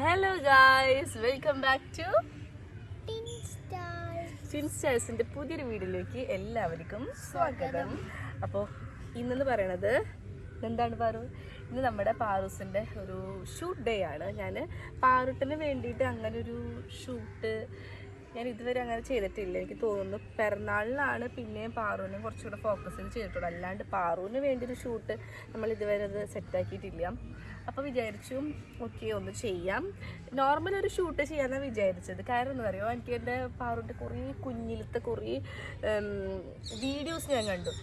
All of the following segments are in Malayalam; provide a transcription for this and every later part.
Hello guys welcome back to. ഫിൻസ്റ്റേഴ്സിന്റെ പുതിയൊരു വീഡിയോയിലേക്ക് എല്ലാവർക്കും സ്വാഗതം. അപ്പോൾ ഇന്നെന്ന് പറയണത് എന്താണ് പാറു? ഇന്ന് നമ്മുടെ പാറൂസിന്റെ ഒരു ഷൂട്ട് ഡേ ആണ്. ഞാൻ പാറുട്ടിന് വേണ്ടിയിട്ട് അങ്ങനെ ഒരു ഷൂട്ട് ഞാൻ ഇതുവരെ അങ്ങനെ ചെയ്തിട്ടില്ല. എനിക്ക് തോന്നുന്നു പിറന്നാളിനാണ് പിന്നെയും പാറുവിനെ കുറച്ചുകൂടെ ഫോക്കസ് ചെയ്ത് ചെയ്തിട്ടുള്ളൂ. അല്ലാണ്ട് പാറുവിന് വേണ്ടി ഒരു ഷൂട്ട് നമ്മൾ ഇതുവരെ അത് സെറ്റാക്കിയിട്ടില്ല അപ്പോൾ വിചാരിച്ചു ഓക്കെ ഒന്ന് ചെയ്യാം. നോർമൽ ഒരു ഷൂട്ട് ചെയ്യാമെന്നാണ് വിചാരിച്ചത്. കാരണം എന്താ പറയുക എനിക്ക് എന്റെ പാറുവിന്റെ കുറേ കുഞ്ഞിലത്തെ കുറേ വീഡിയോസ് ഞാൻ കണ്ടു.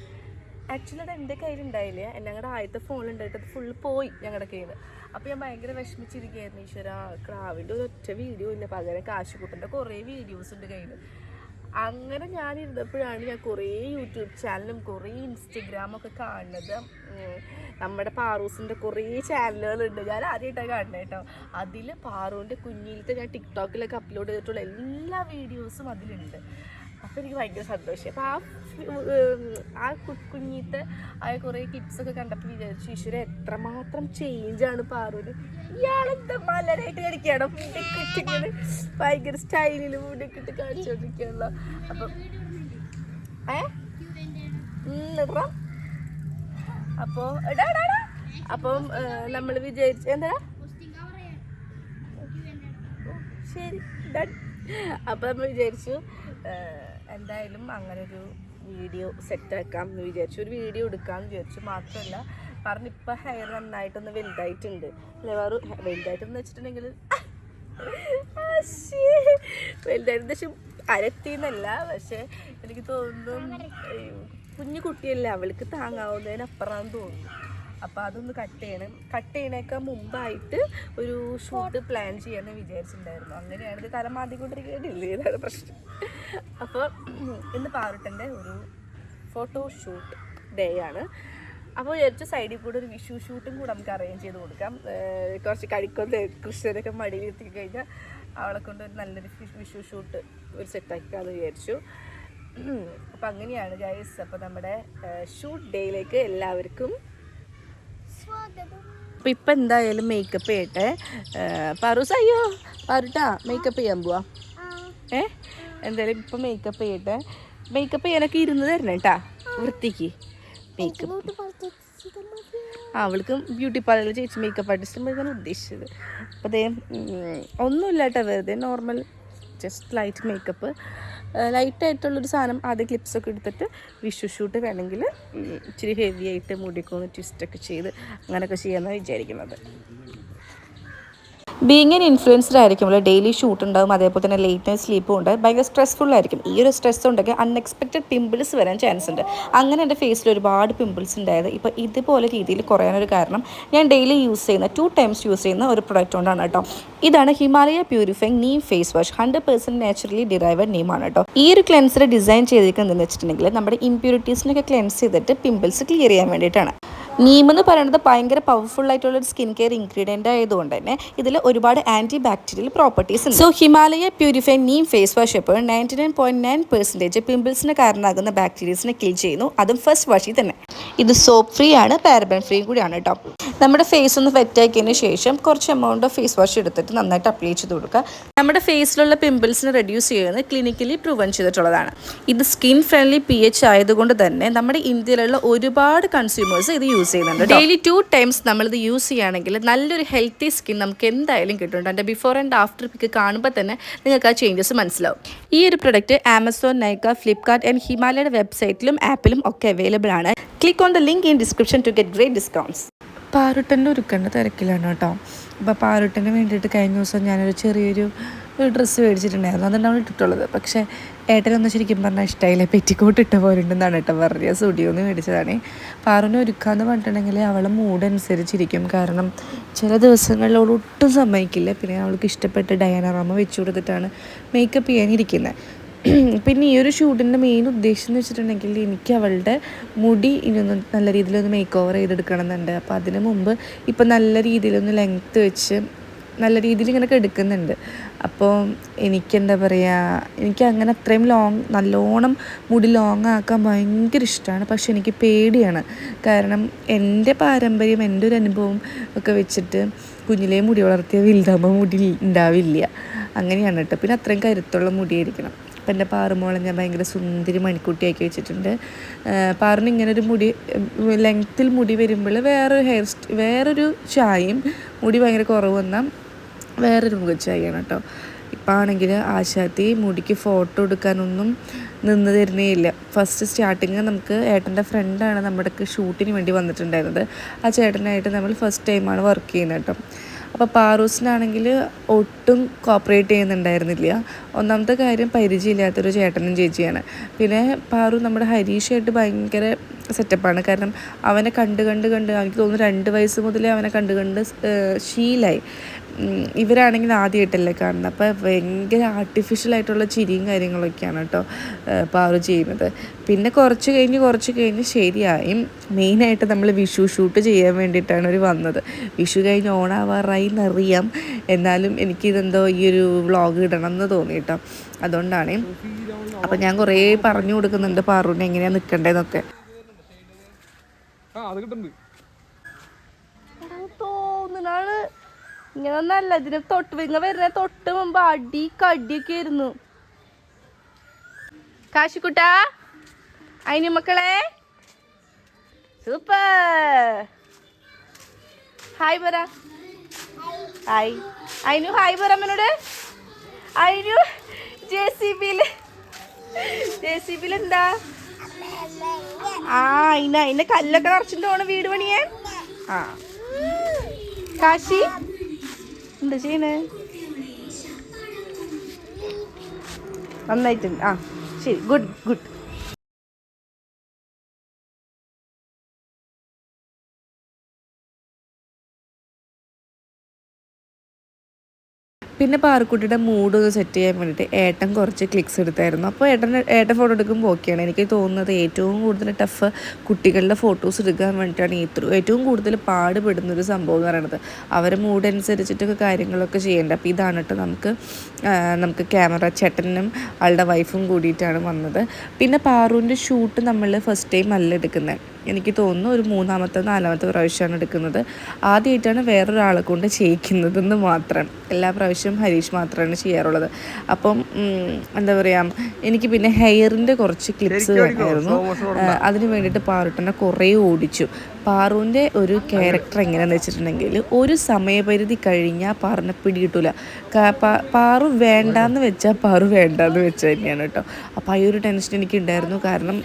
ആക്ച്വലി അത് എന്റെ കയ്യിലുണ്ടായില്ല? എന്റെ ഞങ്ങളുടെ ആദ്യത്തെ ഫോണിലുണ്ടായിട്ട് അത് ഫുള്ള് പോയി ഞങ്ങളുടെ കയ്യിൽ അപ്പോൾ ഞാൻ ഭയങ്കര വിഷമിച്ചിരിക്കുകയായിരുന്നു ഈശ്വര ക്രാവിന്റെ ഒരു ഒറ്റ വീഡിയോ ഇല്ല. പകരം കാശുകൂട്ടന്റെ കുറേ വീഡിയോസ് ഉണ്ട് കയ്യിൽ അങ്ങനെ ഞാൻ ഇരുന്നപ്പോഴാണ് ഞാൻ കുറേ യൂട്യൂബ് ചാനലും കുറേ ഇൻസ്റ്റഗ്രാമൊക്കെ കാണുന്നത്. നമ്മുടെ പാറൂസിന്റെ കുറേ ചാനലുകളുണ്ട് ഞാൻ ആദ്യമായിട്ടാണ് കാണുന്നത് കേട്ടോ. അതിൽ പാറൂന്റെ കുഞ്ഞിലത്തെ ഞാൻ ടിക്ടോക്കിലൊക്കെ അപ്ലോഡ് ചെയ്തിട്ടുള്ള എല്ലാ വീഡിയോസും അതിലുണ്ട്. അപ്പോൾ എനിക്ക് ഭയങ്കര സന്തോഷം അപ്പോൾ ആ ആ കുഞ്ഞിത്തെ ആയ കുറേ കിഡ്സൊക്കെ കണ്ടപ്പോൾ വിചാരിച്ചു ഈശ്വര എത്രമാത്രം ചേഞ്ചാണ് പാറൂര് ഇയാളെന്താ മലരായിട്ട് കളിക്കണം? ഇട്ടിങ്ങനെ ഭയങ്കര സ്റ്റൈലിൽ മുടിയൊക്കെ ഇട്ട് കാണിച്ചുകൊണ്ടിരിക്കുകയല്ലോ അപ്പം ഏ? എടാ. അപ്പം നമ്മൾ വിചാരിച്ചു എന്താ? ശരി അപ്പൊ നമ്മൾ വിചാരിച്ചു എന്തായാലും അങ്ങനൊരു വീഡിയോ സെറ്റ് ആക്കാം എന്ന് വിചാരിച്ചു. ഒരു വീഡിയോ എടുക്കാമെന്ന് വിചാരിച്ചു. മാത്രമല്ല പറഞ്ഞു ഇപ്പം ഹെയർ നന്നായിട്ടൊന്ന് വലുതായിട്ടുണ്ട്. അല്ലേ വേറെ? വലുതായിട്ടെന്ന് വെച്ചിട്ടുണ്ടെങ്കിൽ വലുതായിട്ട് പക്ഷെ അരത്തിന്നല്ല പക്ഷെ എനിക്ക് തോന്നുന്നു കുഞ്ഞു കുട്ടിയല്ലേ അവൾക്ക് താങ്ങാവുന്നതിനപ്പുറം തോന്നുന്നു. അപ്പോൾ അതൊന്ന് കട്ട് ചെയ്യണം. കട്ട് ചെയ്യണേക്കാൾ മുമ്പായിട്ട് ഒരു ഷൂട്ട് പ്ലാൻ ചെയ്യാമെന്ന് വിചാരിച്ചിട്ടുണ്ടായിരുന്നു. അങ്ങനെയാണ് ഇത് തല മാറ്റിക്കൊണ്ടിരിക്കുന്നില്ലേ ഇതാണ് പ്രശ്നം അപ്പോൾ ഇന്ന് പാറുട്ടന്റെ ഒരു ഫോട്ടോ ഷൂട്ട് ഡേ ആണ്. അപ്പോൾ വിചാരിച്ച സൈഡിൽ കൂടെ ഒരു വിഷു ഷൂട്ടും കൂടെ നമുക്ക് അറേഞ്ച് ചെയ്ത് കൊടുക്കാം. കുറച്ച് കഴിക്കൊന്ന് കൃഷ്ണനൊക്കെ മടിയിൽ എത്തി കഴിഞ്ഞാൽ അവളെ കൊണ്ട് ഒരു നല്ലൊരു വിഷു ഷൂട്ട് ഒരു സെറ്റാക്കാമെന്ന് വിചാരിച്ചു. അപ്പോൾ അങ്ങനെയാണ് ഗൈസ് അപ്പോൾ നമ്മുടെ ഷൂട്ട് ഡേയിലേക്ക് എല്ലാവർക്കും അപ്പോൾ ഇപ്പം എന്തായാലും മേക്കപ്പ് ചെയ്യട്ടെ. പറൂസ് അയ്യോ പറട്ടാ മേക്കപ്പ് ചെയ്യാൻ പോവാ. ഏ എന്തായാലും ഇപ്പം മേക്കപ്പ് ചെയ്യട്ടെ. മേക്കപ്പ് ചെയ്യാനൊക്കെ ഇരുന്ന് തരണം കേട്ടാ വൃത്തിക്ക്. മേക്കപ്പ് അവൾക്ക് ബ്യൂട്ടി പാർലറിൽ ചേച്ചി മേക്കപ്പ് ആർട്ടിസ്റ്റ് എന്നാണ് ഉദ്ദേശിച്ചത്. അപ്പോൾ അതേ ഒന്നുമില്ല കേട്ടോ വെറുതെ നോർമൽ ജസ്റ്റ് ലൈറ്റ് മേക്കപ്പ് ലൈറ്റായിട്ടുള്ളൊരു സാധനം ആദ്യം ക്ലിപ്സൊക്കെ എടുത്തിട്ട് വിഷു ഷൂട്ട് വേണമെങ്കിൽ ഇച്ചിരി ഹെവി ആയിട്ട് മുടിക്കൊന്ന് ട്വിസ്റ്റൊക്കെ ചെയ്ത് അങ്ങനെയൊക്കെ ചെയ്യാമെന്നാണ് വിചാരിക്കുന്നത്. ബീങ് എൻ ഇൻഫ്ലുവൻസർ ആയിരിക്കുമ്പോൾ ഡെയിലി ഷൂട്ട് ഉണ്ടാവും അതേപോലെ തന്നെ ലേറ്റ് നൈറ്റ് സ്ലീപ്പും ഉണ്ട്. ഭയങ്കര സ്ട്രെസ്ഫുൾ ആയിരിക്കും. ഈ ഒരു സ്ട്രെസ് ഉണ്ടെങ്കിൽ അൺഎക്സ്പെക്റ്റഡ് പിമ്പിൾസ് വരാൻ ചാൻസ് ഉണ്ട്. അങ്ങനെ എന്റെ ഫേസിൽ ഒരുപാട് പിമ്പിൾസ് ഉണ്ടായത്. ഇപ്പോൾ ഇതുപോലെ രീതിയിൽ കുറയാനൊരു കാരണം ഞാൻ ഡെയിലി യൂസ് ചെയ്യുന്ന ടു ടൈംസ് യൂസ് ചെയ്യുന്ന ഒരു പ്രൊഡക്റ്റ് കൊണ്ടാണ് കേട്ടോ ഇതാണ് Himalaya purifying neem face wash hundred percent naturally derived നീമാണ് കേട്ടോ ഈ ഒരു ക്ലെൻസർ ഡിസൈൻ ചെയ്തിരിക്കുന്നതെന്ന് വെച്ചിട്ടുണ്ടെങ്കിൽ നമ്മുടെ ഇമ്പ്യൂരിറ്റീസിനൊക്കെ ക്ലെൻസ് ചെയ്തിട്ട് പിമ്പിൾസ് ക്ലിയർ ചെയ്യാൻ വേണ്ടിയിട്ടാണ്. നീം എന്ന് പറയുന്നത് ഭയങ്കര പവർഫുൾ ആയിട്ടുള്ള ഒരു സ്കിൻ കെയർ ഇൻഗ്രീഡിയന്റ് ആയതുകൊണ്ട് തന്നെ ഇതിൽ ഒരുപാട് ആന്റി ബാക്ടീരിയൽ പ്രോപ്പർട്ടീസ് ഉണ്ട്. So Himalaya purify neem face wash എപ്പോൾ ninety nine point nine percentage പിമ്പിൾസിന് കാരണമാകുന്ന ബാക്ടീരിയസിനെ കിൽ ചെയ്യുന്നു. അതും ഫസ്റ്റ് വാഷിൽ തന്നെ. ഇത് സോപ്പ് ഫ്രീ ആണ് പാരബൻ ഫ്രീ കൂടിയാണ് കേട്ടോ നമ്മുടെ ഫേസ് ഒന്ന് വെറ്റാക്കിയതിന് ശേഷം കുറച്ച് എമൗണ്ട് ഓഫ് ഫേസ് വാഷ് എടുത്തിട്ട് നന്നായിട്ട് അപ്ലൈ ചെയ്ത് കൊടുക്കുക. നമ്മുടെ ഫേസിലുള്ള പിമ്പിൾസിനെ റെഡ്യൂസ് ചെയ്യുന്നത് ക്ലിനിക്കലി പ്രൂവൻ ചെയ്തിട്ടുള്ളതാണ്. ഇത് സ്കിൻ ഫ്രണ്ട്ലി പി എച്ച് ആയതുകൊണ്ട് തന്നെ നമ്മുടെ ഇന്ത്യയിലുള്ള ഒരുപാട് കൺസ്യൂമേഴ്സ് ഇത് യൂസ് ചെയ്യുന്നുണ്ട്. ഡെയിലി ടു ടൈംസ് നമ്മളിത് യൂസ് ചെയ്യുകയാണെങ്കിൽ നല്ലൊരു ഹെൽത്തി സ്കിൻ നമുക്ക് എന്തായാലും കിട്ടുന്നുണ്ട്. എന്റെ ബിഫോർ ആൻഡ് ആഫ്റ്റർ പിക്ക് കാണുമ്പോൾ തന്നെ നിങ്ങൾക്ക് ആ ചേഞ്ചസ് മനസ്സിലാവും. ഈ ഒരു product Amazon Nykaa Flipkart and ഹിമാലയുടെ വെബ്സൈറ്റിലും ആപ്പിലും ഒക്കെ അവൈലബിൾ ആണ്. Click on the link in description to get great discounts പാറുട്ടന്റെ ഒരുക്കേണ്ട തിരക്കിലാണ് കേട്ടോ. അപ്പോൾ പാറുട്ടന് വേണ്ടിയിട്ട് കഴിഞ്ഞ ദിവസം ഞാനൊരു ചെറിയൊരു ഒരു ഡ്രസ്സ് മേടിച്ചിട്ടുണ്ടായിരുന്നു. അതുകൊണ്ടാണ് ഇട്ടിട്ടുള്ളത്. പക്ഷേ ഏട്ടനൊന്നും ശരിക്കും പറഞ്ഞാൽ ഇഷ്ടമായില്ല പെറ്റിക്കോട്ട് ഇട്ട പോലെ ഉണ്ടെന്നാണ് കേട്ടോ പറഞ്ഞത്. സ്റ്റുഡിയോന്ന് മേടിച്ചതാണ്. പാറുവിനെ ഒരുക്കാന്ന് പറഞ്ഞിട്ടുണ്ടെങ്കിൽ അവളെ മൂഡ് അനുസരിച്ചിരിക്കും. കാരണം ചില ദിവസങ്ങളിൽ അവൾ സമ്മതിക്കില്ല. പിന്നെ അവൾക്ക് ഇഷ്ടപ്പെട്ട ഡയാനാറാമ വെച്ച് കൊടുത്തിട്ടാണ് മേക്കപ്പ് ചെയ്യാനിരിക്കുന്നത്. പിന്നെ ഈ ഒരു ഷൂട്ടിന്റെ മെയിൻ ഉദ്ദേശം എന്ന് വെച്ചിട്ടുണ്ടെങ്കിൽ എനിക്ക് അവളുടെ മുടി ഇനിയൊന്ന് നല്ല രീതിയിലൊന്ന് മേക്ക് ഓവർ ചെയ്തെടുക്കണം എന്നുണ്ട്. അപ്പോൾ അതിന് മുമ്പ് ഇപ്പം നല്ല രീതിയിലൊന്ന് ലെങ്ത്ത് വെച്ച് നല്ല രീതിയിൽ ഇങ്ങനെ എടുക്കുന്നുണ്ട് അപ്പോൾ എനിക്കെന്താ പറയുക എനിക്ക് അങ്ങനെ അത്രയും ലോങ് നല്ലോണം മുടി ലോങ് ആക്കാൻ ഭയങ്കര ഇഷ്ടമാണ്. പക്ഷെ എനിക്ക് പേടിയാണ്. കാരണം എന്റെ പാരമ്പര്യം എന്റെ ഒരു അനുഭവം ഒക്കെ വെച്ചിട്ട് കുഞ്ഞിലെ മുടി വളർത്തിയ വലുതാകുമ്പോൾ മുടി ഉണ്ടാവില്ല അങ്ങനെയാണ് കേട്ടോ. പിന്നെ അത്രയും കരുത്തുള്ള മുടിയായിരിക്കണം. അപ്പം എന്റെ പാറുമോളെ ഞാൻ ഭയങ്കര സുന്ദരി മണിക്കുട്ടിയാക്കി വെച്ചിട്ടുണ്ട്. പാറിന് ഇങ്ങനെ ഒരു മുടി ലെങ്ത്തിൽ മുടി വരുമ്പോൾ വേറൊരു ഹെയർ വേറൊരു ചായയും മുടി ഭയങ്കര കുറവ് വന്നാൽ വേറൊരു മുഖച്ചായാണ് കേട്ടോ ഇപ്പം ആണെങ്കിൽ ആശാത്തി മുടിക്ക് ഫോട്ടോ എടുക്കാനൊന്നും നിന്ന് തരുന്നേ ഇല്ല ഫസ്റ്റ് സ്റ്റാർട്ടിങ് നമുക്ക് ഏട്ടന്റെ ഫ്രണ്ടാണ് നമ്മുടെ ഷൂട്ടിന് വേണ്ടി വന്നിട്ടുണ്ടായിരുന്നത്. ആ ചേട്ടനായിട്ട് നമ്മൾ ഫസ്റ്റ് ടൈമാണ് വർക്ക് ചെയ്യുന്നത് കേട്ടോ അപ്പോൾ പാറൂസിനാണെങ്കിൽ ഒട്ടും കോപ്പറേറ്റ് ചെയ്യുന്നുണ്ടായിരുന്നില്ല. ഒന്നാമത്തെ കാര്യം പരിചയമില്ലാത്തൊരു ചേട്ടനും ചേച്ചിയാണ്. പിന്നെ പാറു നമ്മുടെ ഹരീഷായിട്ട് ഭയങ്കര സെറ്റപ്പാണ് കാരണം അവനെ കണ്ട് കണ്ട് കണ്ട് എനിക്ക് തോന്നുന്നു രണ്ട് വയസ്സ് മുതലേ അവനെ കണ്ട് കണ്ട് ശീലായി. ഇവരാണെങ്കിൽ ആദ്യമായിട്ടല്ലേ കാണുന്നത്. അപ്പോൾ ഭയങ്കര ആർട്ടിഫിഷ്യൽ ആയിട്ടുള്ള ചിരിയും കാര്യങ്ങളൊക്കെയാണ് കേട്ടോ പാറു ചെയ്യുന്നത്. പിന്നെ കുറച്ച് കഴിഞ്ഞ് കുറച്ച് കഴിഞ്ഞ് ശരിയായും. മെയിനായിട്ട് നമ്മൾ വിഷു ഷൂട്ട് ചെയ്യാൻ വേണ്ടിയിട്ടാണ് ഒരു വന്നത്. വിഷു കഴിഞ്ഞ് ഓണാവാറായി എന്നറിയാം. എന്നാലും എനിക്കിതെന്തോ ഈ ഒരു വ്ളോഗ് ഇടണം എന്ന് തോന്നി കേട്ടോ. അതുകൊണ്ടാണ്. അപ്പം ഞാൻ കുറേ പറഞ്ഞു കൊടുക്കുന്നുണ്ട്. പാറുവിനെ എങ്ങനെയാണ് നിൽക്കേണ്ടതെന്നൊക്കെ ആ അത് കിട്ടുന്നുണ്ട്. തോന്നുന്നാണ് ഇങ്ങനെ നല്ല ഇതിന് തൊട്ട് ഇങ്ങ വരുന്ന തൊട്ട് മുമ്പ് അടി കടിയൊക്കെ ആയിരുന്നു. കാശിക്കുട്ടാ അയിന് മക്കളെ. സൂപ്പർ. ഹായ് പറ. ഹായ്. അയിനു ഹായ് പറ അമ്മനോട്. ജെ സി ബിയിൽ ജെ സി ബിയിൽ എന്താ ആ അയിന അതിന്റെ കല്ലൊക്കെ നിറച്ചിട്ട് പോണ വീട് പണിയാൻ. ആ. കാശി. എന്താ ചെയ്യണേ? നന്നായിട്ടുണ്ട്. ആ ശരി. ഗുഡ് ഗുഡ് പിന്നെ പാറക്കുട്ടിയുടെ മൂഡ് ഒന്ന് സെറ്റ് ചെയ്യാൻ വേണ്ടിയിട്ട് ഏട്ടൻ കുറച്ച് ക്ലിക്സ് എടുത്തായിരുന്നു. അപ്പോൾ ഏട്ടൻ ഏട്ടൻ ഫോട്ടോ എടുക്കുമ്പോൾ ഓക്കെയാണ് എനിക്ക് തോന്നുന്നത് ഏറ്റവും കൂടുതൽ ടഫ് കുട്ടികളുടെ ഫോട്ടോസ് എടുക്കാൻ വേണ്ടിയിട്ടാണ് ഏറ്റവും ഏറ്റവും കൂടുതൽ പാടുപെടുന്ന ഒരു സംഭവം എന്ന് പറയുന്നത്. അവരെ മൂഡ് അനുസരിച്ചിട്ടൊക്കെ കാര്യങ്ങളൊക്കെ ചെയ്യേണ്ടത്. അപ്പോൾ ഇതാണ് കേട്ടോ നമുക്ക് നമുക്ക് ക്യാമറ ചേട്ടനും ആളുടെ വൈഫും കൂടിയിട്ടാണ് വന്നത്. പിന്നെ പാറുവിന്റെ ഷൂട്ട് നമ്മൾ ഫസ്റ്റ് ടൈം അല്ല എടുക്കുന്നത്. എനിക്ക് തോന്നുന്നു ഒരു മൂന്നാമത്തെ നാലാമത്തെ പ്രാവശ്യമാണ് എടുക്കുന്നത്. ആദ്യമായിട്ടാണ് വേറൊരാളെ കൊണ്ട് ചെയ്യിക്കുന്നതെന്ന് മാത്രം. എല്ലാ പ്രാവശ്യവും ഹരീഷ് മാത്രമാണ് ചെയ്യാറുള്ളത്. അപ്പം എന്താ പറയുക എനിക്ക് പിന്നെ ഹെയറിന്റെ കുറച്ച് ക്ലിപ്സ് വേണമായിരുന്നു. അതിന് വേണ്ടിയിട്ട് പാറുട്ടനെ കുറേ ഓടിച്ചു. പാറുവിന്റെ ഒരു ക്യാരക്ടർ എങ്ങനെയാണെന്ന് വെച്ചിട്ടുണ്ടെങ്കിൽ ഒരു സമയപരിധി കഴിഞ്ഞാൽ പാറിനെ പിടികിട്ടൂല. പാറു വേണ്ടാന്ന് വെച്ചാൽ പാറു വേണ്ടാന്ന് വെച്ചാൽ തന്നെയാണ് കേട്ടോ. അപ്പോൾ ആ ഒരു ടെൻഷൻ എനിക്ക് ഉണ്ടായിരുന്നു കാരണം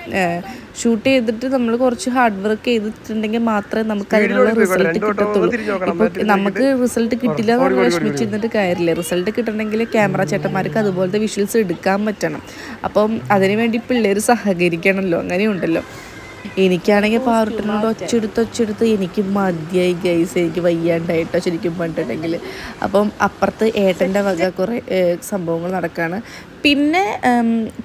ഷൂട്ട് ചെയ്തിട്ട് നമ്മൾ കുറച്ച് ഹാർഡ് വർക്ക് ചെയ്തിട്ടുണ്ടെങ്കിൽ മാത്രമേ നമുക്ക് അതിനുള്ള റിസൾട്ട് കിട്ടത്തുള്ളൂ. ഇപ്പോൾ നമുക്ക് റിസൾട്ട് കിട്ടില്ല എന്ന് പറഞ്ഞ് വിഷമിച്ചിരുന്നിട്ട് കാര്യമില്ല. റിസൾട്ട് കിട്ടണമെങ്കിൽ ക്യാമറ ചേട്ടന്മാർക്ക് അതുപോലത്തെ വിഷ്വൽസ് എടുക്കാൻ പറ്റണം. അപ്പം അതിനുവേണ്ടി പിള്ളേർ സഹകരിക്കണമല്ലോ. അങ്ങനെയുണ്ടല്ലോ. എനിക്കാണെങ്കിൽ പാറുട്ടനോട് ഒച്ചെടുത്ത് ഒച്ചെടുത്ത് എനിക്ക് മതിയായി ഗൈസ് എനിക്ക് വയ്യാണ്ടായിട്ടോ ശരിക്കും പറഞ്ഞിട്ടുണ്ടെങ്കിൽ. അപ്പം അപ്പുറത്ത് ഏട്ടന്റെ വക കുറേ സംഭവങ്ങൾ നടക്കുകയാണ് പിന്നെ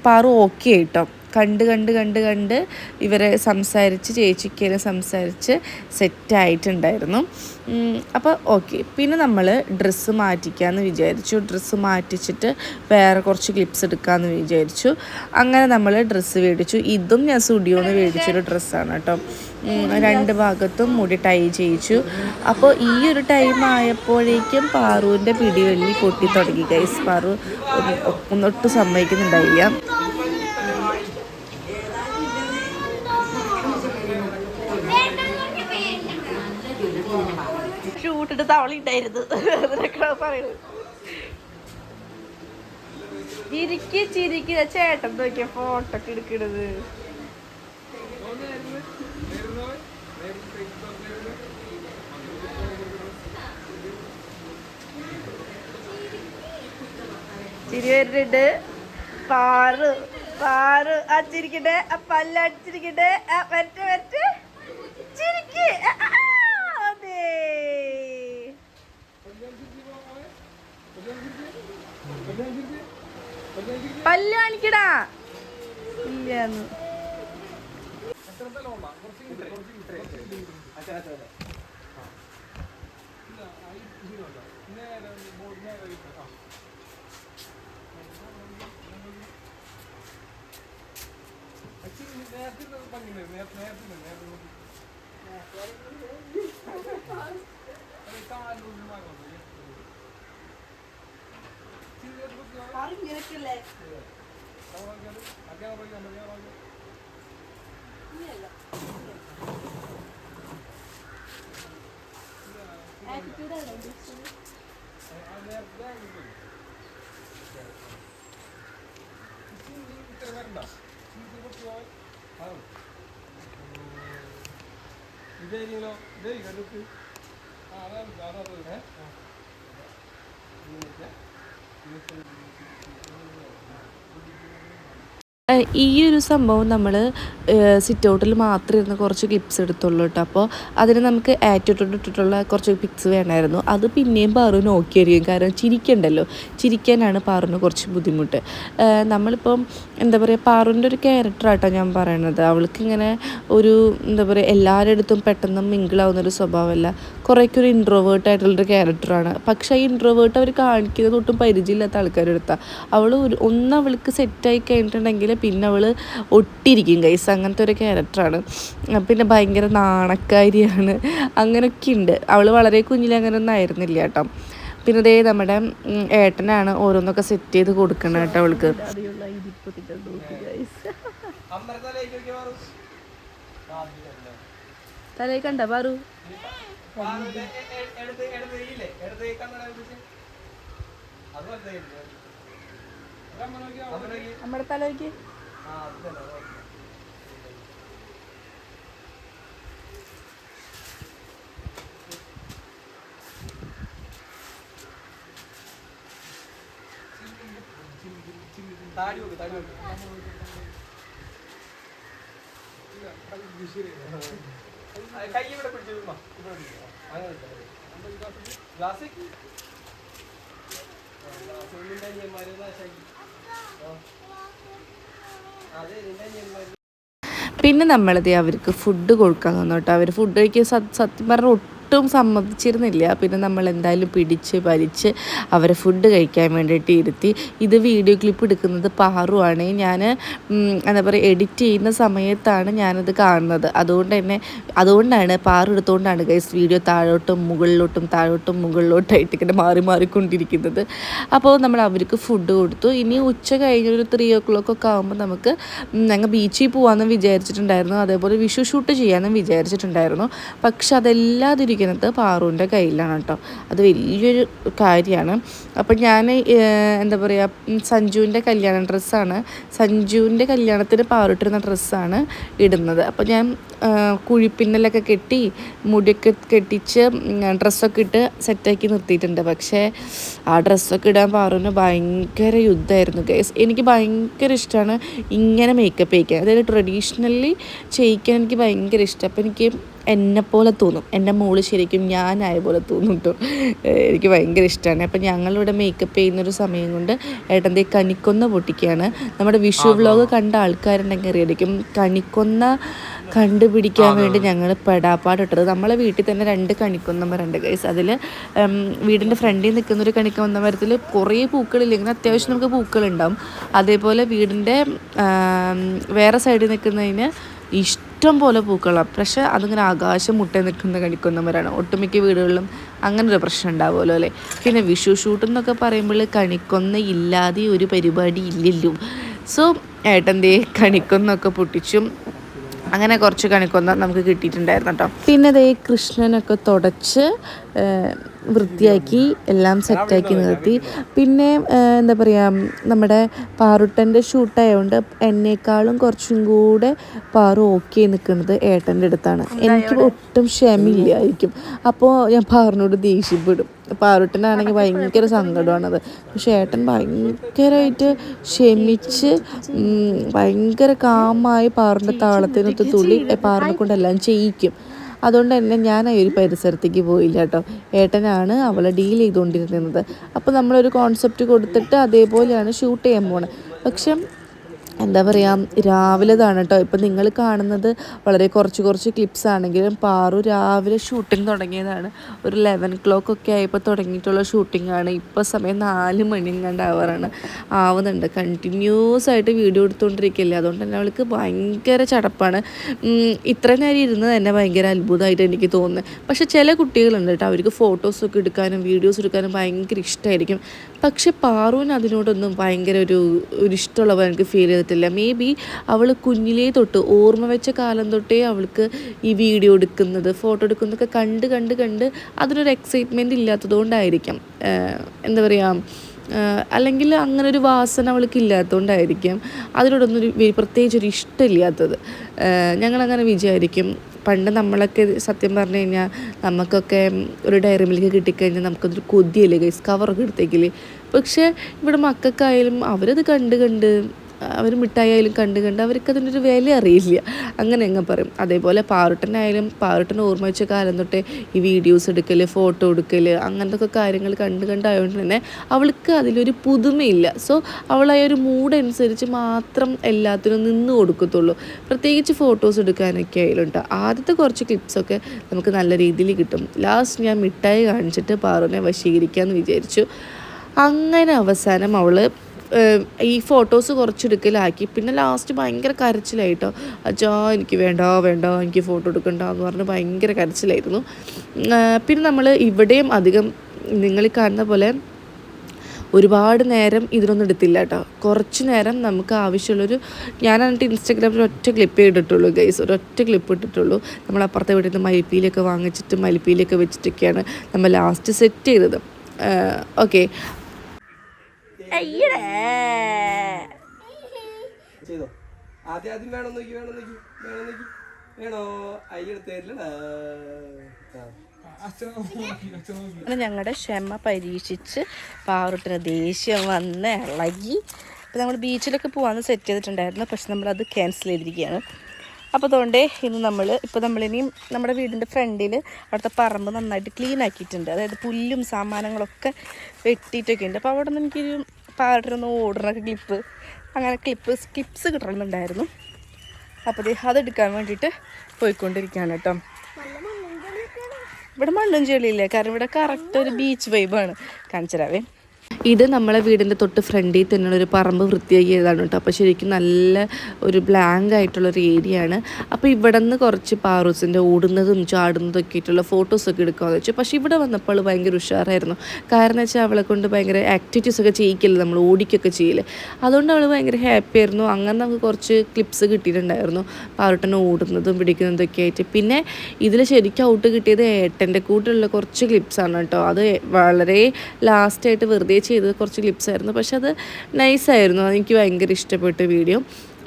പാറു ഓക്കെ ആയിട്ടോ. കണ്ട് കണ്ട് കണ്ട് കണ്ട് ഇവരെ സംസാരിച്ച് ചേച്ചിക്കേനെ സംസാരിച്ച് സെറ്റായിട്ടുണ്ടായിരുന്നു. അപ്പോൾ ഓക്കെ. പിന്നെ നമ്മൾ ഡ്രസ്സ് മാറ്റിക്കാമെന്ന് വിചാരിച്ചു. ഡ്രസ്സ് മാറ്റിച്ചിട്ട് വേറെ കുറച്ച് ക്ലിപ്സ് എടുക്കാമെന്ന് വിചാരിച്ചു. അങ്ങനെ നമ്മൾ ഡ്രസ്സ് മേടിച്ചു. ഇതും ഞാൻ സ്റ്റുഡിയോന്ന് മേടിച്ചൊരു ഡ്രസ്സാണ് കേട്ടോ. രണ്ട് ഭാഗത്തും മുടി ടൈ ചെയ്യിച്ചു. അപ്പോൾ ഈ ഒരു ടൈം ആയപ്പോഴേക്കും പാറുവിന്റെ പിടിവെള്ളി പൊട്ടി തുടങ്ങി. ഗൈസ് പാറു ഒന്ന് ഒന്നൊട്ടും സമ്മതിക്കുന്നുണ്ടായില്ല. ഷൂട്ടിട്ട് തവള ഉണ്ടായിരുന്നു അതിനൊക്കെയാണ് പറയുന്നത് ചിരിക്ക് ചിരിക്ക് ചേട്ടൻ നോക്കിയ ഫോട്ടോ ഒക്കെ എടുക്കണത്. ചിരി വരുന്നുണ്ട്. പാറ് പാറ്. ആ ചിരിക്കട്ടെ. ആ പല്ല അടിച്ചിരിക്കട്ടെ. ആ വരട്ടെ വരട്ടെ. ഉണ്ടായിരുന്നു അറിഞ്ഞിരിക്കില്ലേ ഇല്ലാന്ന് ഇതേരിയല്ലോ ഇതേ കടുത്ത് ആ അതാണ് അതാണ് ഏ ഈ ഒരു സംഭവം നമ്മൾ സിറ്റ് ഔട്ടിൽ മാത്രം ഇരുന്ന് കുറച്ച് ക്ലിപ്സ് എടുത്തുള്ളൂ കേട്ടോ അപ്പോൾ അതിന് നമുക്ക് ആറ്റിറ്റ്യൂഡ് ഇട്ടിട്ടുള്ള കുറച്ച് പിക്സ് വേണമായിരുന്നു അത് പിന്നെയും പാറു നോക്കിയായിരിക്കും കാരണം ചിരിക്കണ്ടല്ലോ? ചിരിക്കാനാണ് പാറുവിന് കുറച്ച് ബുദ്ധിമുട്ട്. നമ്മളിപ്പം എന്താ പറയുക പാറുവിന്റെ ഒരു ക്യാരക്ടറാട്ടോ ഞാൻ പറയണത്. അവൾക്ക് ഇങ്ങനെ ഒരു എന്താ പറയുക എല്ലാവരുടെ അടുത്തും പെട്ടെന്ന് മിങ്കിളാവുന്നൊരു സ്വഭാവമല്ല. കുറേയൊക്കെ ഒരു ഇൻട്രോവേർട്ട് ആയിട്ടുള്ളൊരു ക്യാരക്ടറാണ് പക്ഷേ ഈ ഇൻട്രോവേർട്ട് അവർ കാണിക്കുന്നത് ഒട്ടും പരിചയമില്ലാത്ത ആൾക്കാരുടെ അടുത്താണ് അവൾ ഒരു ഒന്ന് അവൾക്ക് സെറ്റായി കഴിഞ്ഞിട്ടുണ്ടെങ്കിൽ പിന്നെ അവൾ ഒട്ടിരിക്കും ഗൈസ് അങ്ങനത്തെ ഒരു ക്യാരക്ടറാണ് പിന്നെ ഭയങ്കര നാണക്കാരിയാണ് അങ്ങനെയൊക്കെ ഉണ്ട് അവൾ വളരെ കുഞ്ഞിൽ അങ്ങനെ ഒന്നും ആയിരുന്നില്ല കേട്ടോ പിന്നെ ദേ നമ്മുടെ ഏട്ടനാണ് ഓരോന്നൊക്കെ സെറ്റ് ചെയ്ത് കൊടുക്കണം കേട്ടോ അവൾക്ക് തലേ കണ്ട പാറു അത് വലുതായി അമ്മ നോക്കിയാ അമ്മ നോക്കി നമ്മുടെ തലയ്ക്ക് ആ അത് തന്നെ അത് ഓക്കേ. താടി വെക്ക് താടി വെക്ക് ആ, കൈ ഇവിടെ പിടിച്ചു നിന്നോ. ഇവിടെ പിടിച്ചോ. അങ്ങനെ പിടിച്ചോ. ഗ്ലാസ് വെക്ക്. ആ, ഗ്ലാസ് പിന്നെ നമ്മളിത് അവർക്ക് ഫുഡ് കൊടുക്കാൻ തന്നു അവർ ഫുഡ് കഴിക്കാൻ സത്- സത്യം പറഞ്ഞാൽ ഒട്ടും സമ്മതിച്ചിരുന്നില്ല. പിന്നെ നമ്മൾ എന്തായാലും പിടിച്ച് വലിച്ച് അവരെ ഫുഡ് കഴിക്കാൻ വേണ്ടിയിട്ട് ഇരുത്തി. ഇത് വീഡിയോ ക്ലിപ്പ് എടുക്കുന്നത് പാറുവാണ് ഞാൻ എന്താ പറയുക എഡിറ്റ് ചെയ്യുന്ന സമയത്താണ് ഞാനത് കാണുന്നത്. അതുകൊണ്ട് തന്നെ അതുകൊണ്ടാണ് പാറു എടുത്തുകൊണ്ടാണ് ഗൈസ് വീഡിയോ താഴോട്ടും മുകളിലോട്ടും താഴോട്ടും മുകളിലോട്ടായിട്ട് ഇങ്ങനെ മാറി മാറിക്കൊണ്ടിരിക്കുന്നത്. അപ്പോൾ നമ്മൾ അവർക്ക് ഫുഡ് കൊടുത്തു. ഇനി ഉച്ച കഴിഞ്ഞൊരു ത്രീ ഓ ക്ലോക്ക് ഒക്കെ ആകുമ്പോൾ നമുക്ക് ഞങ്ങൾ ബീച്ചിൽ പോകാമെന്ന് വിചാരിച്ചിട്ടുണ്ടായിരുന്നു. അതേപോലെ വിഷു ഷൂട്ട് ചെയ്യാമെന്നും വിചാരിച്ചിട്ടുണ്ടായിരുന്നു. പക്ഷെ അതെല്ലാതിരിക്കുന്നത് പാറുവിന്റെ കയ്യിലാണ് കേട്ടോ. അത് വലിയൊരു കാര്യമാണ്. അപ്പം ഞാൻ എന്താ പറയുക സഞ്ജുവിന്റെ കല്യാണ ഡ്രസ്സാണ്. സഞ്ജുവിന്റെ കല്യാണത്തിന് പാറിട്ടിരുന്ന ഡ്രസ്സാണ് ഇടുന്നത്. അപ്പോൾ ഞാൻ കുഴിപ്പിന്നലൊക്കെ കെട്ടി മുടിയൊക്കെ കെട്ടിച്ച് ഡ്രസ്സൊക്കെ ഇട്ട് സെറ്റാക്കി നിർത്തിയിട്ടുണ്ട്. പക്ഷേ ആ ഡ്രസ്സൊക്കെ ഇടാൻ പാറുവിന് ഭയങ്കര യുദ്ധമായിരുന്നു. ഗൈസ് എനിക്ക് ഭയങ്കര ഇഷ്ടമാണ് ഇങ്ങനെ മേക്കപ്പ് ചെയ്യിക്കാൻ അതായത് ട്രഡീഷണലി ചെയ്യിക്കാൻ എനിക്ക് ഭയങ്കര ഇഷ്ടം അപ്പോൾ എനിക്ക് എന്നെപ്പോലെ തോന്നും. എന്റെ മോൾ ശരിക്കും ഞാനായ പോലെ തോന്നും കേട്ടോ എനിക്ക് ഭയങ്കര ഇഷ്ടമാണ് അപ്പം ഞങ്ങളിവിടെ മേക്കപ്പ് ചെയ്യുന്നൊരു സമയം കൊണ്ട് ഏട്ടന്റെ കണിക്കൊന്ന പൊട്ടിക്കുകയാണ്. നമ്മുടെ വിഷു വ്ലോഗ് കണ്ട ആൾക്കാരുണ്ടെങ്കിൽ അറിയായിരിക്കും. കണിക്കൊന്ന കണ്ടുപിടിക്കാൻ വേണ്ടി ഞങ്ങൾ പെടാപ്പാടിട്ടത്. നമ്മളെ വീട്ടിൽ തന്നെ രണ്ട് കണിക്കൊന്ന മരമുണ്ട് ഗൈസ് അതിൽ വീടിന്റെ ഫ്രണ്ടിൽ നിൽക്കുന്ന ഒരു കണിക്കൊന്ന മരത്തിൽ കുറേ പൂക്കളില്ലെങ്കിൽ അത്യാവശ്യം നമുക്ക് പൂക്കളുണ്ടാവും. അതേപോലെ വീടിന്റെ വേറെ സൈഡിൽ നിൽക്കുന്നതിന് ഇഷ്ടം പോലെ പൂക്കളാണ് പക്ഷേ അതിങ്ങനെ ആകാശം മുട്ട നിൽക്കുന്ന കണിക്കൊന്നവരാണ്. ഒട്ടുമിക്ക വീടുകളിലും അങ്ങനെ ഒരു പ്രശ്നം ഉണ്ടാവുമല്ലോ അല്ലേ? പിന്നെ വിഷു ഷൂട്ട് എന്നൊക്കെ പറയുമ്പോൾ കണിക്കൊന്ന ഇല്ലാതെ ഒരു പരിപാടി ഇല്ലല്ലോ. സോ ഏട്ടന്റെ കണിക്കൊന്നൊക്കെ പൊട്ടിച്ചു അങ്ങനെ കുറച്ച് കണിക്കൊന്ന നമുക്ക് കിട്ടിയിട്ടുണ്ടായിരുന്നു കേട്ടോ പിന്നെ ദേ കൃഷ്ണനൊക്കെ തുടച്ച് വൃത്തിയാക്കി എല്ലാം സെറ്റാക്കി നിർത്തി. പിന്നെ എന്താ പറയുക നമ്മുടെ പാറുട്ടന്റെ ഷൂട്ടായതുകൊണ്ട് എന്നേക്കാളും കുറച്ചും കൂടെ പാറു ഓക്കെ നിൽക്കുന്നത് ഏട്ടന്റെ അടുത്താണ്. എനിക്ക് ഒട്ടും ക്ഷമയില്ലായിരിക്കും. അപ്പോൾ ഞാൻ പാറിനോട് ദേഷ്യപ്പെടും. പാറുട്ടനാണെങ്കിൽ ഭയങ്കര സങ്കടമാണത്. പക്ഷേ ഏട്ടൻ ഭയങ്കരമായിട്ട് ക്ഷമിച്ച് ഭയങ്കര കാമായി പാറിന്റെ താളത്തിനൊത്ത് തുള്ളി പാറിനെ കൊണ്ടെല്ലാം ചെയ്യിക്കും. അതുകൊണ്ട് തന്നെ ഞാൻ ആ ഒരു പരിസരത്തേക്ക് പോയില്ല കേട്ടോ. ഏട്ടനാണ് അവളെ ഡീൽ ചെയ്തുകൊണ്ടിരുന്നത്. അപ്പോൾ നമ്മളൊരു കോൺസെപ്റ്റ് കൊടുത്തിട്ട് അതേപോലെയാണ് ഷൂട്ട് ചെയ്യാൻ പോണത്. പക്ഷെ എന്താ പറയുക രാവിലെ ഇതാണ് കേട്ടോ ഇപ്പം നിങ്ങൾ കാണുന്നത് വളരെ കുറച്ച് കുറച്ച് ക്ലിപ്സ് ആണെങ്കിലും പാറു രാവിലെ ഷൂട്ടിംഗ് തുടങ്ങിയതാണ്. ഒരു ലെവൻ ക്ലോക്ക് ഒക്കെ ആയപ്പോൾ തുടങ്ങിയിട്ടുള്ള ഷൂട്ടിംഗ് ആണ്. ഇപ്പോൾ സമയം നാല് മണി കണ്ട് ആവാറാണ് ആവുന്നുണ്ട്. കണ്ടിന്യൂസ് ആയിട്ട് വീഡിയോ എടുത്തുകൊണ്ടിരിക്കില്ലേ അതുകൊണ്ട് തന്നെ അവൾക്ക് ഭയങ്കര ചടപ്പാണ്. ഇത്ര നേരം ഇരുന്ന് തന്നെ ഭയങ്കര അത്ഭുതമായിട്ട് എനിക്ക് തോന്നുന്നത്. പക്ഷേ ചില കുട്ടികളുണ്ട് കേട്ടോ അവർക്ക് ഫോട്ടോസൊക്കെ എടുക്കാനും വീഡിയോസ് എടുക്കാനും ഭയങ്കര ഇഷ്ടമായിരിക്കും പക്ഷേ പാറുവിന് അതിനോടൊന്നും ഭയങ്കര ഒരു ഒരു ഇഷ്ടമുള്ള പോലെ എനിക്ക് ഫീൽ ചെയ്തിട്ടില്ല. മേ ബി അവൾ കുഞ്ഞിലേ തൊട്ട് ഓർമ്മ വെച്ച കാലം തൊട്ടേ അവൾക്ക് ഈ വീഡിയോ എടുക്കുന്നത് ഫോട്ടോ എടുക്കുന്നതൊക്കെ കണ്ട് കണ്ട് കണ്ട് അതിനൊരു എക്സൈറ്റ്മെന്റ് ഇല്ലാത്തതുകൊണ്ടായിരിക്കാം. എന്താ പറയുക അല്ലെങ്കിൽ അങ്ങനെ ഒരു വാസന അവൾക്ക് ഇല്ലാത്തതുകൊണ്ടായിരിക്കാം. അതിനോടൊന്നും ഒരു വി- പ്രത്യേകിച്ച് ഒരു ഇഷ്ടമില്ലാത്തത്. ഞങ്ങളങ്ങനെ വിചാരിക്കും. പണ്ട് നമ്മളൊക്കെ സത്യം പറഞ്ഞു കഴിഞ്ഞാൽ നമുക്കൊക്കെ ഒരു ഡയറി മിൽക്ക് കിട്ടിക്കഴിഞ്ഞാൽ നമുക്കതൊരു കൊതിയല്ലേ ഗൈസ് കവറൊക്കെ എടുത്തേക്കില്ലേ പക്ഷേ ഇവിടെ മക്കൾക്കായാലും അവരത് കണ്ട് കണ്ട് അവർ മിഠായാലും കണ്ട് കണ്ട് അവർക്ക് അതിന്റെ ഒരു വില അറിയില്ല. അങ്ങനെ അങ്ങ് പറയും. അതേപോലെ പാറുട്ടനായാലും പാറുട്ടൻ ഓർമ്മ വെച്ച കാലം തൊട്ടേ ഈ വീഡിയോസ് എടുക്കൽ ഫോട്ടോ എടുക്കൽ അങ്ങനത്തെ കാര്യങ്ങൾ കണ്ട് കണ്ടായതുകൊണ്ട് തന്നെ അവൾക്ക് അതിലൊരു പുതുമയില്ല. സോ അവളായ ഒരു മൂഡ് അനുസരിച്ച് മാത്രം എല്ലാത്തിനും നിന്ന് കൊടുക്കത്തുള്ളൂ. പ്രത്യേകിച്ച് ഫോട്ടോസ് എടുക്കാനൊക്കെ ആയാലും കേട്ടോ ആദ്യത്തെ കുറച്ച് ക്ലിപ്സൊക്കെ നമുക്ക് നല്ല രീതിയിൽ കിട്ടും. ലാസ്റ്റ് ഞാൻ മിഠായി കാണിച്ചിട്ട് പാറുവിനെ വശീകരിക്കാമെന്ന് വിചാരിച്ചു. അങ്ങനെ അവസാനം അവൾ ഈ ഫോട്ടോസ് കുറച്ചെടുക്കലാക്കി പിന്നെ ലാസ്റ്റ് ഭയങ്കര കരച്ചിലായിട്ടോ. അച്ഛാ എനിക്ക് വേണ്ട വേണ്ട എനിക്ക് ഫോട്ടോ എടുക്കണ്ട എന്ന് പറഞ്ഞ് ഭയങ്കര കരച്ചിലായിരുന്നു. പിന്നെ നമ്മൾ ഇവിടെയും അധികം നിങ്ങൾ കാണുന്ന പോലെ ഒരുപാട് നേരം ഇതിനൊന്നും എടുത്തില്ല കേട്ടോ കുറച്ച് നേരം നമുക്ക് ആവശ്യമുള്ളൊരു ഞാൻ എന്നിട്ട് ഇൻസ്റ്റാഗ്രാമിൽ ഒറ്റ ക്ലിപ്പ് ഇട്ടിട്ടുള്ളൂ ഗൈസ് ഒരൊറ്റ ക്ലിപ്പ് ഇട്ടിട്ടുള്ളൂ. നമ്മൾ അപ്പുറത്തെ വീട്ടിൽ നിന്ന് മയിൽപ്പീലൊക്കെ വാങ്ങിച്ചിട്ട് മയിൽപ്പീലൊക്കെ വെച്ചിട്ടൊക്കെയാണ് നമ്മൾ ലാസ്റ്റ് സെറ്റ് ചെയ്തത്. ഓക്കെ ചെയ്തോ? ആദ്യം ആദ്യം വേണം നോക്കി വേണം നോക്കി വേണം നോക്കി. വേണോ? അയ്യെടുത്തേരില്ലടാ ഞങ്ങളുടെ ക്ഷമ പരീക്ഷിച്ച് പാറുട്ടിന് ദേഷ്യം വന്ന് ഇളകി. അപ്പോൾ നമ്മൾ ബീച്ചിലൊക്കെ പോകാമെന്ന് സെറ്റ് ചെയ്തിട്ടുണ്ടായിരുന്നു. പക്ഷെ നമ്മളത് ക്യാൻസൽ ചെയ്തിരിക്കുകയാണ്. അപ്പോൾ അതുകൊണ്ട് ഇന്ന് നമ്മൾ ഇപ്പോൾ നമ്മളിനിയും നമ്മുടെ വീടിന്റെ ഫ്രണ്ടിൽ അവിടുത്തെ പറമ്പ് നന്നായിട്ട് ക്ലീൻ ആക്കിയിട്ടുണ്ട്. അതായത് പുല്ലും സാമാനങ്ങളൊക്കെ വെട്ടിയിട്ടൊക്കെ ഉണ്ട് അപ്പോൾ അവിടെ നിന്ന് എനിക്കൊരു പാറുട്ടിനൊന്ന് ഓടുന്നൊക്കെ ക്ലിപ്പ് അങ്ങനെ ക്ലിപ്പ് ക്ലിപ്സ് കിട്ടണമെന്നുണ്ടായിരുന്നു. അപ്പോൾ അതെടുക്കാൻ വേണ്ടിയിട്ട് പോയിക്കൊണ്ടിരിക്കുകയാണ് കേട്ടോ. ഇവിടെ മണ്ണും ചെളിയില്ല. കാരണം ഇവിടെ കറക്റ്റ് ഒരു ബീച്ച് വൈബാണ് കാണിച്ചു തരാവേ ഇത് നമ്മളെ വീടിന്റെ തൊട്ട് ഫ്രണ്ടിൽ തന്നെയുള്ള ഒരു പറമ്പ് വൃത്തിയാക്കിയതാണ് കേട്ടോ. അപ്പോൾ ശരിക്കും നല്ല ഒരു ബ്ലാങ്ക് ആയിട്ടുള്ളൊരു ഏരിയ ആണ്. അപ്പോൾ ഇവിടെ നിന്ന് കുറച്ച് പാറൂസിന്റെ ഓടുന്നതും ചാടുന്നതും ഒക്കെ ആയിട്ടുള്ള ഫോട്ടോസൊക്കെ എടുക്കാമെന്ന് വെച്ചു. പക്ഷേ ഇവിടെ വന്നപ്പോൾ ഭയങ്കര ഉഷാറായിരുന്നു. കാരണം വെച്ചാൽ അവളെ കൊണ്ട് ഭയങ്കര ആക്ടിവിറ്റീസ് ഒക്കെ ചെയ്യിക്കില്ല നമ്മൾ ഓടിക്കൊക്കെ ചെയ്യില്ലേ. അതുകൊണ്ട് അവൾ ഭയങ്കര ഹാപ്പി ആയിരുന്നു. അങ്ങനെ നമുക്ക് കുറച്ച് ക്ലിപ്സ് കിട്ടിയിട്ടുണ്ടായിരുന്നു. പാറുട്ടനെ ഓടുന്നതും പിടിക്കുന്നതൊക്കെ ആയിട്ട്. പിന്നെ ഇതിൽ ശരിക്കും ഔട്ട് കിട്ടിയത് ഏട്ടന്റെ കൂട്ടുള്ള കുറച്ച് ക്ലിപ്സാണ് കേട്ടോ. അത് വളരെ ലാസ്റ്റായിട്ട് വെറുതെ ചെയ്തത് കുറച്ച് ക്ലിപ്സ് ആയിരുന്നു. പക്ഷെ അത് നൈസായിരുന്നു എനിക്ക് ഭയങ്കര ഇഷ്ടപ്പെട്ട വീഡിയോ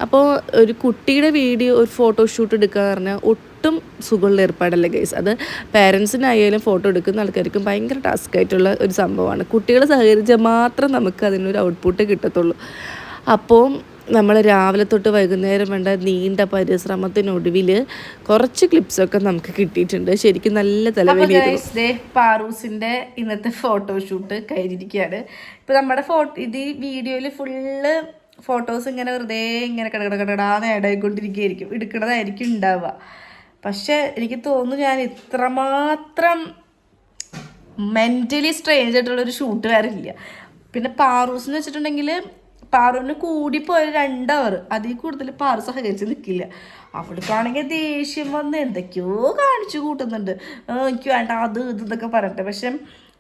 അപ്പോൾ ഒരു കുട്ടിയുടെ വീഡിയോ ഒരു ഫോട്ടോഷൂട്ട് എടുക്കുക എന്ന് പറഞ്ഞാൽ ഒട്ടും സുഖമുള്ള ഏർപ്പാടല്ല ഗൈസ് അത് പേരൻസിനായാലും ഫോട്ടോ എടുക്കുന്ന ആൾക്കാർക്കും ഭയങ്കര ടാസ്ക് ആയിട്ടുള്ള ഒരു സംഭവമാണ്. കുട്ടികൾ സഹകരിച്ചാൽ മാത്രം നമുക്ക് അതിനൊരു ഔട്ട്പുട്ട് കിട്ടത്തുള്ളൂ. അപ്പോൾ നമ്മൾ രാവിലെ തൊട്ട് വൈകുന്നേരം വേണ്ട നീണ്ട പരിശ്രമത്തിനൊടുവിൽ കുറച്ച് ക്ലിപ്സൊക്കെ നമുക്ക് കിട്ടിയിട്ടുണ്ട്. ശരിക്കും നല്ല തലവേദന പാറൂസിന്റെ ഇന്നത്തെ ഫോട്ടോഷൂട്ട് കഴിഞ്ഞിരിക്കുകയാണ്. ഇപ്പോൾ നമ്മുടെ ഫോട്ടോ ഇത് ഈ വീഡിയോയിൽ ഫുള്ള് ഫോട്ടോസ് ഇങ്ങനെ വെറുതെ ഇങ്ങനെ കടകട കടകടാന്ന് ഇടയിക്കൊണ്ടിരിക്കുകയായിരിക്കും എടുക്കണതായിരിക്കും ഉണ്ടാവുക. പക്ഷേ എനിക്ക് തോന്നുന്നു ഞാൻ ഇത്രമാത്രം മെന്റലി സ്ട്രേഞ്ച് ആയിട്ടുള്ളൊരു ഷൂട്ട് ഇല്ല പിന്നെ പാറൂസ് എന്ന് വെച്ചിട്ടുണ്ടെങ്കിൽ പാറുവിന് കൂടിപ്പോയ രണ്ട് അവർ അതിൽ കൂടുതൽ പാറു സഹകരിച്ച് നിൽക്കില്ല അവൾക്കാണെങ്കിൽ ദേഷ്യം വന്ന് എന്തൊക്കെയോ കാണിച്ചു കൂട്ടുന്നുണ്ട്. എനിക്ക് വേണ്ട അത് ഇത് ഇതൊക്കെ പറഞ്ഞിട്ട്. പക്ഷെ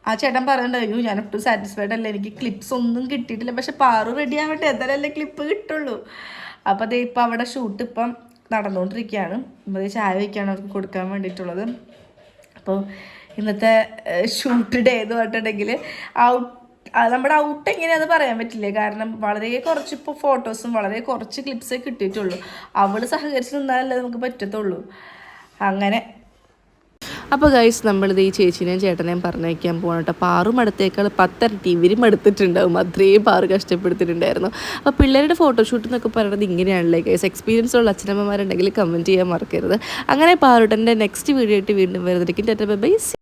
ആ ചേട്ടൻ പറയണ്ട ഞാൻ ഒട്ടും സാറ്റിസ്ഫൈഡ് അല്ല. എനിക്ക് ക്ലിപ്സ് ഒന്നും കിട്ടിയിട്ടില്ല. പക്ഷെ പാറു റെഡി ആവട്ടെ. എന്തായാലല്ലേ ക്ലിപ്പ് കിട്ടുള്ളൂ. അപ്പോൾ അതേ ഇപ്പം അവിടെ ഷൂട്ട് ഇപ്പം നടന്നുകൊണ്ടിരിക്കുകയാണ് അത് ചായ വയ്ക്കാണ് അവർക്ക് കൊടുക്കാൻ വേണ്ടിയിട്ടുള്ളത്. അപ്പോൾ ഇന്നത്തെ ഷൂട്ട് ഡേ എന്ന് പറഞ്ഞിട്ടുണ്ടെങ്കിൽ ഔട്ട് നമ്മുടെ ഔട്ട് എങ്ങനെയാണെന്ന് പറയാൻ പറ്റില്ല. കാരണം വളരെ കുറച്ച് ഇപ്പോൾ ഫോട്ടോസും വളരെ കുറച്ച് ക്ലിപ്സേ കിട്ടിയിട്ടുള്ളൂ. അവൾ സഹകരിച്ച് നിന്നാലല്ലേ നമുക്ക് പറ്റത്തുള്ളൂ. അങ്ങനെ. അപ്പോൾ ഗൈസ് നമ്മളിത് ഈ ചേച്ചിനെയും ചേട്ടനെയും പറഞ്ഞയക്കാൻ പോകണം കേട്ടോ. പാറും അടുത്തേക്കാൾ പത്തരട്ടി ഇവരും എടുത്തിട്ടുണ്ടാവും. അത്രയും പാറ് കഷ്ടപ്പെടുത്തിയിട്ടുണ്ടായിരുന്നു അപ്പോൾ പിള്ളേരുടെ ഫോട്ടോഷൂട്ട് എന്നൊക്കെ പറയുന്നത് ഇങ്ങനെയാണല്ലേ ഗൈസ് എക്സ്പീരിയൻസ് ഉള്ള അച്ഛനമ്മമാരുണ്ടെങ്കിൽ കമന്റ് ചെയ്യാൻ മറക്കരുത്. അങ്ങനെ പാറുട്ടന്റെ നെക്സ്റ്റ് വീഡിയോ ആയിട്ട് വീണ്ടും വരുന്നിരിക്കും ചേട്ടൻ ബൈ